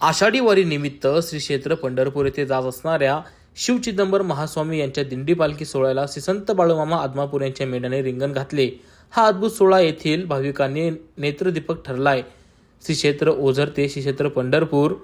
आषाढी वारीनिमित्त श्री क्षेत्र पंढरपूर येथे जात असणाऱ्या शिव चिदंबर महास्वामी यांच्या दिंडी पालखी सोहळ्याला श्री संत बाळूमामा आदमापूर यांच्या मेढ्याने रिंगण घातले. हा अद्भुत सोहळा येथील भाविकांनी नेत्रदीपक ठरलाय. श्री क्षेत्र ओझर ते श्री क्षेत्र पंढरपूर.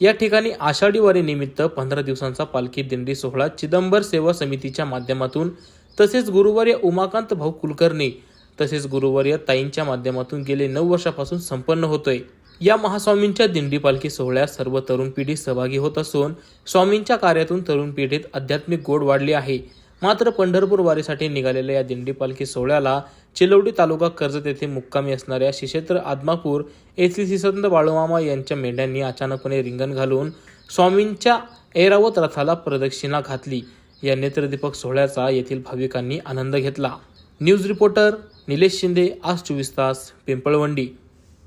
या ठिकाणी आषाढी वारीनिमित्त पंधरा दिवसांचा पालखी दिंडी सोहळा चिदंबर सेवा समितीच्या माध्यमातून तसेच गुरुवार्य उमाकांत भाऊ कुलकर्णी तसेच गुरुवार्य ताईंच्या माध्यमातून गेले नऊ वर्षापासून संपन्न होतोय. या महास्वामींच्या दिंडी पालखी सोहळ्यात सर्व तरुण पिढी सहभागी होत असून स्वामींच्या कार्यातून तरुण पिढीत आध्यात्मिक गोड वाढली आहे. मात्र पंढरपूर वारीसाठी निघालेल्या या दिंडी पालखी सोहळ्याला चिलवडी तालुका कर्जत येथे मुक्कामी असणाऱ्या श्रीक्षेत्र आदमापूर येथील सिसंत बाळूमामा यांच्या मेंढ्यांनी अचानकपणे रिंगण घालून स्वामींच्या ऐरावत रथाला प्रदक्षिणा घातली. या नेत्रदीपक सोहळ्याचा येथील भाविकांनी आनंद घेतला. न्यूज रिपोर्टर निलेश शिंदे आज चोवीस तास पिंपळवंडी.